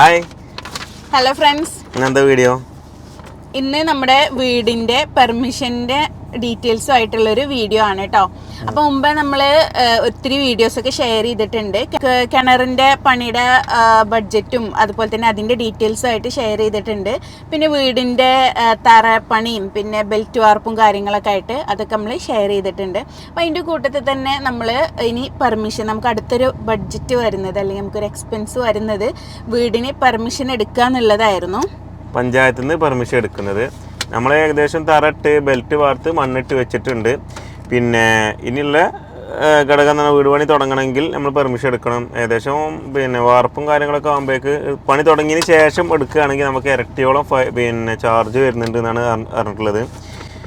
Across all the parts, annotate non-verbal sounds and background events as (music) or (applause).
Hi hello friends video ഇന്ന് നമ്മുടെ വീടിന്റെ പെർമിഷന്റെ ഡീറ്റെയിൽസും ആയിട്ടുള്ള ഒരു വീഡിയോ ആണ് കേട്ടോ അപ്പൊ മുമ്പേ നമ്മൾ ഒത്തിരി വീഡിയോസ് ഒക്കെ ഷെയർ ചെയ്തിട്ടുണ്ട്. കിണറിന്റെ പണിയുടെ ബഡ്ജറ്റും അതുപോലെ തന്നെ അതിന്റെ ഡീറ്റെയിൽസും ആയിട്ട് ഷെയർ ചെയ്തിട്ടുണ്ട്. പിന്നെ വീടിന്റെ തറ പണിയും പിന്നെ ബെൽറ്റ് വാർപ്പും കാര്യങ്ങളൊക്കെ ആയിട്ട് അതൊക്കെ നമ്മൾ ഷെയർ ചെയ്തിട്ടുണ്ട്. അപ്പോൾ അതിന്റെ കൂട്ടത്തിൽ തന്നെ നമ്മൾ ഇനി പെർമിഷൻ നമുക്ക് അടുത്തൊരു ബഡ്ജറ്റ് വരുന്നത് അല്ലെങ്കിൽ നമുക്കൊരു എക്സ്പെൻസ് വരുന്നത് വീടിന് പെർമിഷൻ എടുക്കുക എന്നുള്ളതായിരുന്നു പഞ്ചായത്തിൽ നിന്ന് പെർമിഷൻ എടുക്കുന്നത്. നമ്മൾ ഏകദേശം തറട്ട് ബെൽറ്റ് വാർത്ത് മണ്ണിട്ട് വെച്ചിട്ടുണ്ട്. പിന്നെ ഇനിയുള്ള ഘടകം എന്ന് വീട് പണി തുടങ്ങണമെങ്കിൽ നമ്മൾ പെർമിഷൻ എടുക്കണം. ഏകദേശം പിന്നെ വാർപ്പും കാര്യങ്ങളൊക്കെ ആകുമ്പോഴേക്ക് പണി തുടങ്ങിയതിന് ശേഷം എടുക്കുകയാണെങ്കിൽ നമുക്ക് ഇരട്ടിയോളം പിന്നെ ചാർജ് വരുന്നുണ്ട് എന്നാണ് അറി- അറിഞ്ഞിട്ടുള്ളത്.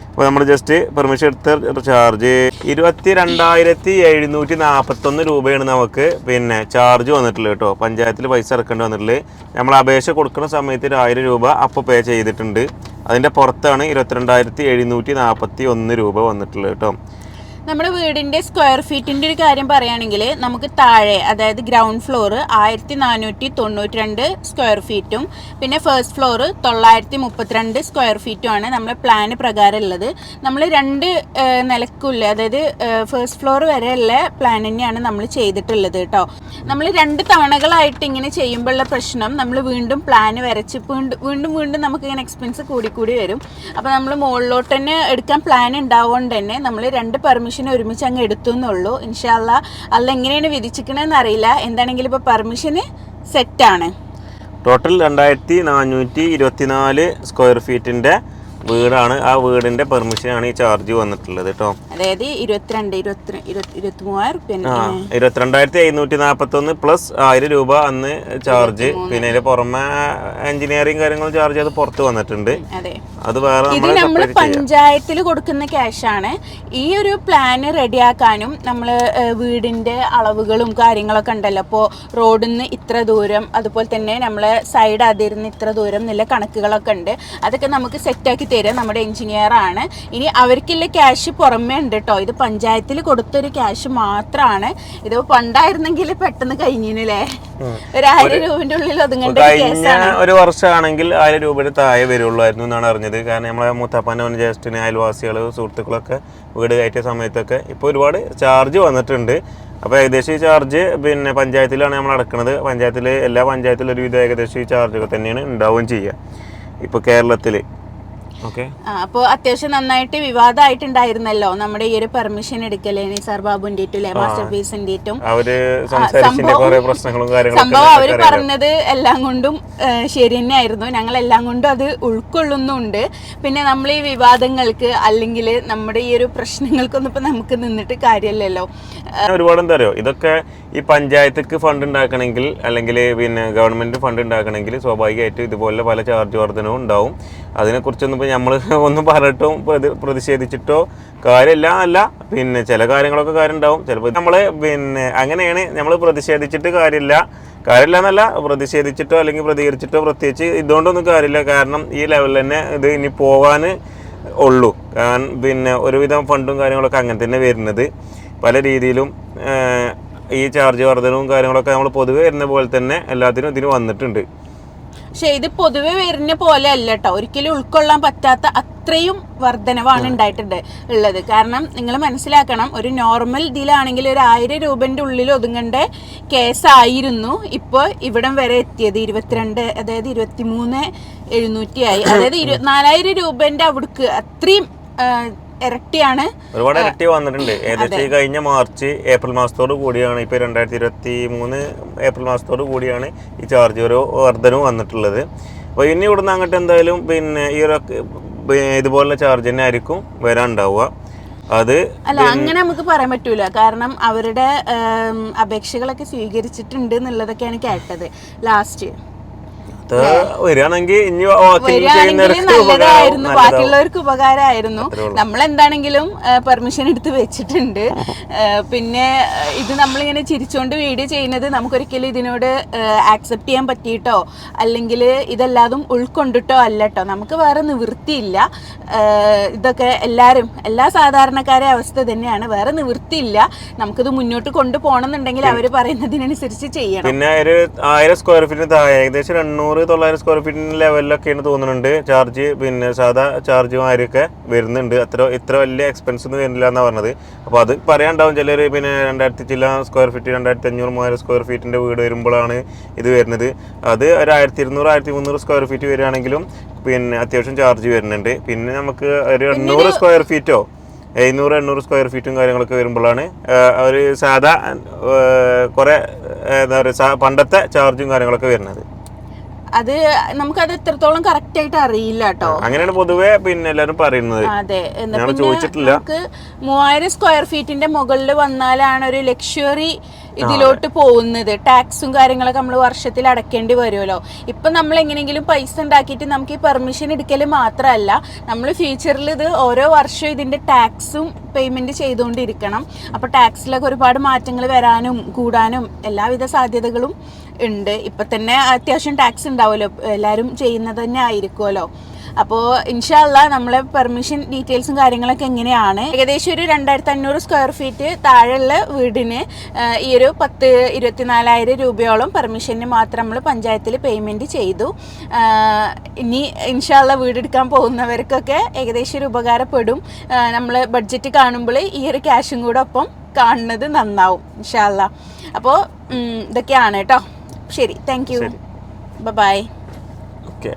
അപ്പോൾ നമ്മൾ ജസ്റ്റ് പെർമിഷൻ എടുത്ത ചാർജ് ഇരുപത്തി രണ്ടായിരത്തി എഴുന്നൂറ്റി നാൽപ്പത്തൊന്ന് രൂപയാണ് നമുക്ക് പിന്നെ ചാർജ് വന്നിട്ടുള്ളത് കേട്ടോ. പഞ്ചായത്തിൽ പൈസ ഇറക്കേണ്ടി വന്നിട്ടുള്ളത്. നമ്മൾ അപേക്ഷ കൊടുക്കുന്ന സമയത്ത് ഒരു ആയിരം രൂപ അപ്പോൾ പേ ചെയ്തിട്ടുണ്ട്. അതിന്റെ പുറത്താണ് ഇരുപത്തിരണ്ടായിരത്തി എഴുന്നൂറ്റി നാൽപ്പത്തി ഒന്ന് രൂപ വന്നിട്ടുള്ളത് കേട്ടോ. നമ്മുടെ വീടിന്റെ സ്ക്വയർ ഫീറ്റിന്റെ ഒരു കാര്യം പറയുകയാണെങ്കിൽ നമുക്ക് താഴെ അതായത് ഗ്രൗണ്ട് ഫ്ലോർ ആയിരത്തി നാനൂറ്റി തൊണ്ണൂറ്റി രണ്ട് സ്ക്വയർ ഫീറ്റും പിന്നെ ഫസ്റ്റ് ഫ്ലോർ തൊള്ളായിരത്തി മുപ്പത്തിരണ്ട് സ്ക്വയർ ഫീറ്റുമാണ് നമ്മുടെ പ്ലാന് പ്രകാരം ഉള്ളത്. നമ്മൾ രണ്ട് നിലക്കുള്ള അതായത് ഫസ്റ്റ് ഫ്ലോർ വരെയുള്ള പ്ലാൻ തന്നെയാണ് നമ്മൾ ചെയ്തിട്ടുള്ളത് കേട്ടോ. നമ്മൾ രണ്ട് തവണകളായിട്ട് ഇങ്ങനെ ചെയ്യുമ്പോഴുള്ള പ്രശ്നം നമ്മൾ വീണ്ടും പ്ലാൻ വരച്ച് വീണ്ടും വീണ്ടും വീണ്ടും നമുക്ക് ഇങ്ങനെ എക്സ്പെൻസ് കൂടി കൂടി വരും. അപ്പോൾ നമ്മൾ മുകളിലോട്ട് തന്നെ എടുക്കാൻ പ്ലാൻ ഉണ്ടാവുകൊണ്ട് തന്നെ നമ്മൾ രണ്ട് പെർമിഷൻ ഒരുമിച്ച് അങ്ങ് എടുത്തു എന്നുള്ളൂ. ഇൻഷാല്ല അല്ല എങ്ങനെയാണ് വിധിച്ചിക്കണമെന്ന് അറിയില്ല. എന്താണെങ്കിലും ഇപ്പോൾ പെർമിഷന് സെറ്റാണ് ടോട്ടൽ രണ്ടായിരത്തി നാനൂറ്റി ഇരുപത്തിനാല് സ്ക്വയർ ഫീറ്റിന്റെ വീടാണ്. ആ വീടിന്റെ പെർമിഷനാണ് ഈ ചാർജ് വന്നിട്ടുള്ളത് കേട്ടോ അതായത് ഇരുപത്തിരണ്ട് ഇരുപത്തി ഇരുപത്തിരണ്ടായിരത്തി എഴുന്നൂറ്റി നാൽപ്പത്തൊന്ന് പ്ലസ് ആയിരം രൂപ അന്ന് ചാർജ് പിന്നെ അതിന്റെ പുറമെ എഞ്ചിനീയറിംഗ് കാര്യങ്ങളും ചാർജ് അത് പുറത്ത് വന്നിട്ടുണ്ട്. അതെ. അത് വേറെ ഇത് നമ്മൾ പഞ്ചായത്തിൽ കൊടുക്കുന്ന ക്യാഷാണ്. ഈ ഒരു പ്ലാന് റെഡിയാക്കാനും നമ്മൾ വീടിന്റെ അളവുകളും കാര്യങ്ങളൊക്കെ ഉണ്ടല്ലോ. അപ്പോൾ റോഡിൽ നിന്ന് ഇത്ര ദൂരം അതുപോലെ തന്നെ നമ്മൾ സൈഡ് അതിരുന്ന് ഇത്ര ദൂരം എന്നുള്ള കണക്കുകളൊക്കെ ഉണ്ട്. അതൊക്കെ നമുക്ക് സെറ്റാക്കി തരാം. നമ്മുടെ എഞ്ചിനീയർ ആണ്. ഇനി അവർക്കുള്ള ക്യാഷ് പുറമേ ഉണ്ട് കേട്ടോ ഇത് പഞ്ചായത്തിൽ കൊടുത്തൊരു ക്യാഷ് മാത്രമാണ് ഇത് പണ്ടായിരുന്നെങ്കിൽ പെട്ടെന്ന് കഴിഞ്ഞില്ലേ ഒരു ആയിരം രൂപന്റെ ഉള്ളിൽ ഒതുങ്ങേണ്ട ഒരു വർഷമാണെങ്കിൽ ആയിരം രൂപയുടെ താഴെ വരുള്ളായിരുന്നു എന്നാണ് അറിഞ്ഞത്. കാരണം നമ്മളെ മുത്തപ്പനും ജ്യേഷ്ഠന് അയൽവാസികൾ സുഹൃത്തുക്കളൊക്കെ വീട് കയറ്റിയ സമയത്തൊക്കെ ഇപ്പോൾ ഒരുപാട് ചാർജ് വന്നിട്ടുണ്ട്. അപ്പോൾ ഏകദേശം ഈ ചാർജ് പിന്നെ പഞ്ചായത്തിലാണ് നമ്മൾ അടക്കുന്നത് പഞ്ചായത്തിൽ എല്ലാ പഞ്ചായത്തിലും ഒരുവിധം ഏകദേശം ഈ ചാർജൊക്കെ തന്നെയാണ് ഉണ്ടാവുകയും ചെയ്യുക. ഇപ്പോൾ കേരളത്തിൽ അപ്പൊ അത്യാവശ്യം നന്നായിട്ട് വിവാദമായിട്ടുണ്ടായിരുന്നല്ലോ നമ്മുടെ ഈ ഒരു പെർമിഷൻ എടുക്കലേ നിസാർ ബാബുന്റെ മാസ്റ്റർ പീസിന്റെ സംഭവം അവർ പറഞ്ഞത് എല്ലാം കൊണ്ടും ശരി തന്നെയായിരുന്നു. ഞങ്ങൾ എല്ലാം കൊണ്ടും അത് ഉൾക്കൊള്ളുന്നുണ്ട്. പിന്നെ നമ്മൾ ഈ വിവാദങ്ങൾക്ക് അല്ലെങ്കിൽ നമ്മുടെ ഈ ഒരു പ്രശ്നങ്ങൾക്കൊന്നും ഇപ്പൊ നമുക്ക് നിന്നിട്ട് കാര്യമല്ലല്ലോ. ഒരുപാട് എന്താ ഇതൊക്കെ ഈ പഞ്ചായത്തിക്ക് ഫണ്ട് ഉണ്ടാക്കണമെങ്കിൽ അല്ലെങ്കിൽ പിന്നെ ഗവൺമെന്റ് ഫണ്ട് ഉണ്ടാക്കണമെങ്കിൽ സ്വാഭാവികമായിട്ടും ഇതുപോലെ പല ചാർജ് വർധനവും ഉണ്ടാവും. അതിനെക്കുറിച്ചൊന്നും ഇപ്പോൾ നമ്മൾ (laughs) ഒന്നും പറഞ്ഞിട്ടോ പ്രതി- പ്രതിഷേധിച്ചിട്ടോ കാര്യമില്ല അല്ല പിന്നെ ചില കാര്യങ്ങളൊക്കെ കാര്യം ഉണ്ടാവും ചിലപ്പോൾ നമ്മൾ പിന്നെ അങ്ങനെയാണ് നമ്മൾ പ്രതിഷേധിച്ചിട്ട് കാര്യമില്ല. കാര്യമില്ല എന്നല്ല പ്രതിഷേധിച്ചിട്ടോ അല്ലെങ്കിൽ പ്രതികരിച്ചിട്ടോ പ്രത്യേകിച്ച് ഇതുകൊണ്ടൊന്നും കാര്യമില്ല. കാരണം ഈ ലെവലിൽ തന്നെ ഇത് ഇനി പോകാൻ ഉള്ളൂ. കാരണം പിന്നെ ഒരുവിധം ഫണ്ടും കാര്യങ്ങളൊക്കെ അങ്ങനെ തന്നെ വരുന്നത്. പല രീതിയിലും ഈ ചാർജ് വർധനവും കാര്യങ്ങളൊക്കെ നമ്മൾ പൊതുവെ വരുന്ന പോലെ തന്നെ എല്ലാത്തിനും ഇതിന് വന്നിട്ടുണ്ട്. പക്ഷെ ഇത് പൊതുവെ വരുന്ന പോലെ അല്ല കേട്ടോ ഒരിക്കലും ഉൾക്കൊള്ളാൻ പറ്റാത്ത അത്രയും വർധനവാണ് ഉണ്ടായിട്ടുണ്ട് ഉള്ളത്. കാരണം നിങ്ങൾ മനസ്സിലാക്കണം ഒരു നോർമൽ ഇതിലാണെങ്കിൽ ഒരു ആയിരം രൂപന്റെ ഉള്ളിൽ ഒതുങ്ങേണ്ട കേസായിരുന്നു ഇപ്പോൾ ഇവിടം വരെ എത്തിയത് ഇരുപത്തിരണ്ട് അതായത് ഇരുപത്തിമൂന്ന് എഴുന്നൂറ്റിയായി. അതായത് ഇരുപത്തിനാലായിരം രൂപന്റെ അവിടേക്ക്. അത്രയും ഇരട്ടിയാണ്. ഒരുപാട് ഇരട്ടി വന്നിട്ടുണ്ട്. ഏകദേശം ഈ കഴിഞ്ഞ മാർച്ച് ഏപ്രിൽ മാസത്തോട് കൂടിയാണ് ഇപ്പൊ രണ്ടായിരത്തി ഇരുപത്തി മൂന്ന് ഏപ്രിൽ മാസത്തോട് കൂടിയാണ് ഈ ചാർജ് ഒരു വർധനവ് വന്നിട്ടുള്ളത്. അപ്പോൾ ഇനി ഇവിടുന്ന് അങ്ങോട്ട് എന്തായാലും പിന്നെ ഈ ഒരു ഇതുപോലുള്ള ചാർജ് തന്നെ ആയിരിക്കും വരാനുണ്ടാവുക. അത് അല്ല അങ്ങനെ നമുക്ക് പറയാൻ പറ്റൂല. കാരണം അവരുടെ അപേക്ഷകളൊക്കെ സ്വീകരിച്ചിട്ടുണ്ട് എന്നുള്ളതൊക്കെയാണ് കേട്ടത്. ലാസ്റ്റ് വരികയാണെങ്കിൽ ഇനി വാക്കിംഗ് വരികയാണെങ്കിൽ ചെയ്യുന്നവർക്ക് നല്ലതായിരുന്നു. ബാക്കിയുള്ളവർക്ക് ഉപകാരമായിരുന്നു. നമ്മൾ എന്താണെങ്കിലും പെർമിഷൻ എടുത്ത് വെച്ചിട്ടുണ്ട്. പിന്നെ ഇത് നമ്മളിങ്ങനെ ചിരിച്ചുകൊണ്ട് വീഡിയോ ചെയ്യുന്നത് നമുക്കൊരിക്കലും ഇതിനോട് ആക്സെപ്റ്റ് ചെയ്യാൻ പറ്റിയിട്ടോ അല്ലെങ്കിൽ ഇതെല്ലാതും ഉൾക്കൊണ്ടിട്ടോ അല്ലട്ടോ. നമുക്ക് വേറെ നിവൃത്തിയില്ല. ഇതൊക്കെ എല്ലാവരും എല്ലാ സാധാരണക്കാരെ അവസ്ഥ തന്നെയാണ്. വേറെ നിവൃത്തിയില്ല. നമുക്കിത് മുന്നോട്ട് കൊണ്ടുപോകണം എന്നുണ്ടെങ്കിൽ അവർ പറയുന്നതിനനുസരിച്ച് ചെയ്യണം. പിന്നെ ഒരു ആയിരം സ്ക്വയർ ഫീറ്റിന് താഴെ ഏകദേശം എണ്ണൂറ് തൊള്ളായിരം സ്ക്വയർ ഫീറ്റിന് ലെവലിലൊക്കെയാണ് തോന്നുന്നുണ്ട്. ചാർജ് പിന്നെ സാധാ ചാർജ് മാതിരിയൊക്കെ വരുന്നുണ്ട്. അത്ര ഇത്ര വലിയ എക്സ്പെൻസ് ഒന്നും വരുന്നില്ല എന്നാണ് പറഞ്ഞത്. അപ്പോൾ അത് പറയാനുണ്ടാവും ചിലർ പിന്നെ രണ്ടായിരത്തി ചില സ്ക്വയർ ഫീറ്റ് രണ്ടായിരത്തി അഞ്ഞൂറ് മൂവായിരം സ്ക്വയർ ഫീറ്റിന്റെ വീട് വരുമ്പോഴാണ് ഇത് വരുന്നത്. അത് ഒരു ആയിരത്തി ഇരുന്നൂറ് ആയിരത്തി മുന്നൂറ് സ്ക്വയർ ഫീറ്റ് വരികയാണെങ്കിലും പിന്നെ അത്യാവശ്യം ചാർജ് വരുന്നുണ്ട്. പിന്നെ നമുക്ക് ഒരു എണ്ണൂറ് സ്ക്വയർ ഫീറ്റോ എഴുന്നൂറ് എണ്ണൂറ് സ്ക്വയർ ഫീറ്റും കാര്യങ്ങളൊക്കെ വരുമ്പോഴാണ് ഒരു സാധാ കുറേ എന്താ പറയുക പണ്ടത്തെ ചാർജും കാര്യങ്ങളൊക്കെ വരുന്നത്. അത് നമുക്കത് എത്രത്തോളം കറക്റ്റ് ആയിട്ട് അറിയില്ല കേട്ടോ അങ്ങനെയാണ് പൊതുവെ പിന്നെ എല്ലാവരും പറയുന്നത്. അതെ. ചോദിച്ചിട്ടില്ല. നമുക്ക് മൂവായിരം സ്ക്വയർ ഫീറ്റിന്റെ മുകളിൽ വന്നാലാണ് ഒരു ലക്ഷറി ഇതിലോട്ട് പോകുന്നത്. ടാക്സും കാര്യങ്ങളൊക്കെ നമ്മൾ വർഷത്തിൽ അടക്കേണ്ടി വരുമല്ലോ. ഇപ്പൊ നമ്മൾ എങ്ങനെയെങ്കിലും പൈസ ഉണ്ടാക്കിയിട്ട് നമുക്ക് ഈ പെർമിഷൻ എടുക്കൽ മാത്രമല്ല നമ്മൾ ഫ്യൂച്ചറിൽ ഇത് ഓരോ വർഷവും ഇതിന്റെ ടാക്സും പേയ്മെന്റ് ചെയ്തുകൊണ്ടിരിക്കണം. അപ്പൊ ടാക്സിലൊക്കെ ഒരുപാട് മാറ്റങ്ങൾ വരാനും കൂടാനും എല്ലാവിധ സാധ്യതകളും ഉണ്ട്. ഇപ്പൊ തന്നെ അത്യാവശ്യം ടാക്സ് ഉണ്ടാവുമല്ലോ. എല്ലാവരും ചെയ്യുന്നത് തന്നെ ആയിരിക്കുമല്ലോ. അപ്പോൾ ഇൻഷാല്ല നമ്മളെ പെർമിഷൻ ഡീറ്റെയിൽസും കാര്യങ്ങളൊക്കെ എങ്ങനെയാണ്? ഏകദേശം ഒരു രണ്ടായിരത്തി അഞ്ഞൂറ് സ്ക്വയർ ഫീറ്റ് താഴെയുള്ള വീടിന് ഈ ഒരു പത്ത് ഇരുപത്തിനാലായിരം രൂപയോളം പെർമിഷന് മാത്രം നമ്മൾ പഞ്ചായത്തിൽ പേയ്മെന്റ് ചെയ്തു. ഇനി ഇൻഷാല്ല വീടെടുക്കാൻ പോകുന്നവർക്കൊക്കെ ഏകദേശം ഒരു ഉപകാരപ്പെടും. നമ്മൾ ബഡ്ജറ്റ് കാണുമ്പോൾ ഈ ഒരു ക്യാഷും കൂടെ ഒപ്പം കാണുന്നത് നന്നാവും ഇൻഷാല്ല അപ്പോൾ ഇതൊക്കെയാണ് കേട്ടോ. ശരി താങ്ക് യു ബൈ ഓക്കെ